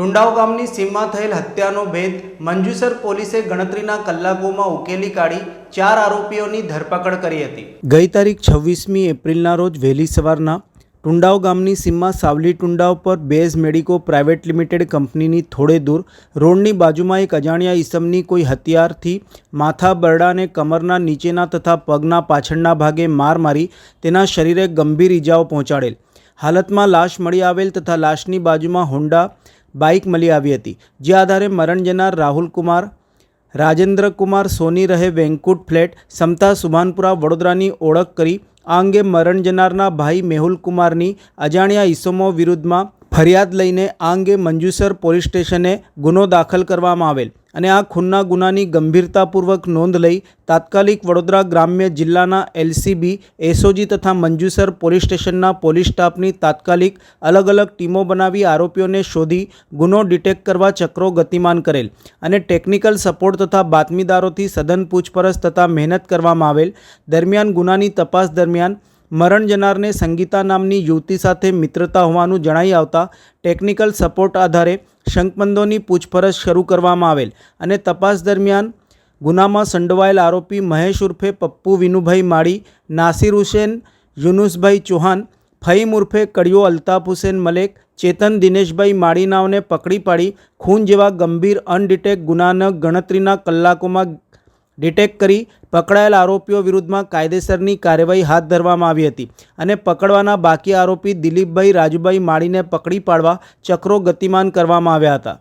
ટુંડાવ ગામની સીમમાં થયેલ હત્યાનો ભેદ મંજુસર પોલીસે ગણતરીના કલાકોમાં ઉકેલી કાઢી ચાર આરોપીઓની ધરપકડ કરી હતી. ગઈ તારીખ છવ્વીસમી એપ્રિલના રોજ વહેલી સવારના ટુંડાવ ગામની સીમમાં સાવલી ટુંડાવ પર બેઝ મેડિકો પ્રાઇવેટ લિમિટેડ કંપનીની થોડે દૂર રોડની બાજુમાં એક અજાણ્યા ઈસમની કોઈ હથિયારથી માથા બરડા અને કમરના નીચેના તથા પગના પાછળના ભાગે માર મારી તેના શરીરે ગંભીર ઈજાઓ પહોંચાડેલ. હાલતમાં લાશ મળી આવેલ તથા લાશની બાજુમાં હોન્ડા બાઇક મળી આવી હતી. જે આધારે મરણ જનાર રાહુલ કુમાર, રાજેન્દ્ર કુમાર, સોની રહે વેંકુટ ફ્લેટ, સમતા સુભાનપુરા, વડોદરાની ઓળખ કરી. આ અંગે મરણ જનારના ભાઈ મેહુલ કુમારની અજાણ્યા ઈસમો વિરુદ્ધમાં ફરિયાદ લઈને આ અંગે મંજુસર પોલીસ સ્ટેશને ગુનો દાખલ કરવામાં આવેલ અને આ ખૂનના ગુનાની ગંભીરતાપૂર્વક નોંધ લઈ તાત્કાલિક વડોદરા ગ્રામ્ય જિલ્લાના એલસીબી, એસઓજી તથા મંજુસર પોલીસ સ્ટેશનના પોલીસ સ્ટાફની તાત્કાલિક અલગ અલગ ટીમો બનાવી આરોપીઓને શોધી ગુનો ડિટેક્ટ કરવા ચક્રો ગતિમાન કરેલ અને ટેકનિકલ સપોર્ટ તથા બાતમીદારોથી સઘન પૂછપરછ તથા મહેનત કરવામાં આવેલ દરમિયાન ગુનાની તપાસ દરમિયાન મરણ જનારને સંગીતા નામની યુવતી સાથે મિત્રતા હોવાનું જણાઈ આવતા ટેકનિકલ સપોર્ટ આધારે શંકમંદોની પૂછપરછ શરૂ કરવામાં આવેલ અને તપાસ દરમિયાન ગુનામાં સંડોવાયેલ આરોપી મહેશ ઉર્ફે પપ્પુ વિનુભાઈ માળી, નાસિર હુસેન, યુનુસભાઈ ચૌહાણ, ફહીમ ઉર્ફે કડિયો અલ્તાફ હુસેન મલેક, ચેતન દિનેશભાઈ માળીનાઓને પકડી પાડી, ખૂન જેવા ગંભીર અનડિટેક ગુનાના ગણતરીના કલાકોમાં ડિટેક્ટ કરી પકડાયેલ આરોપીઓ વિરુદ્ધમાં કાયદેસરની કાર્યવાહી હાથ ધરવામાં આવી હતી અને પકડવાના બાકી આરોપી દિલીપભાઈ રાજુભાઈ માળીને પકડી પાડવા ચક્રો ગતિમાન કરવામાં આવ્યા હતા.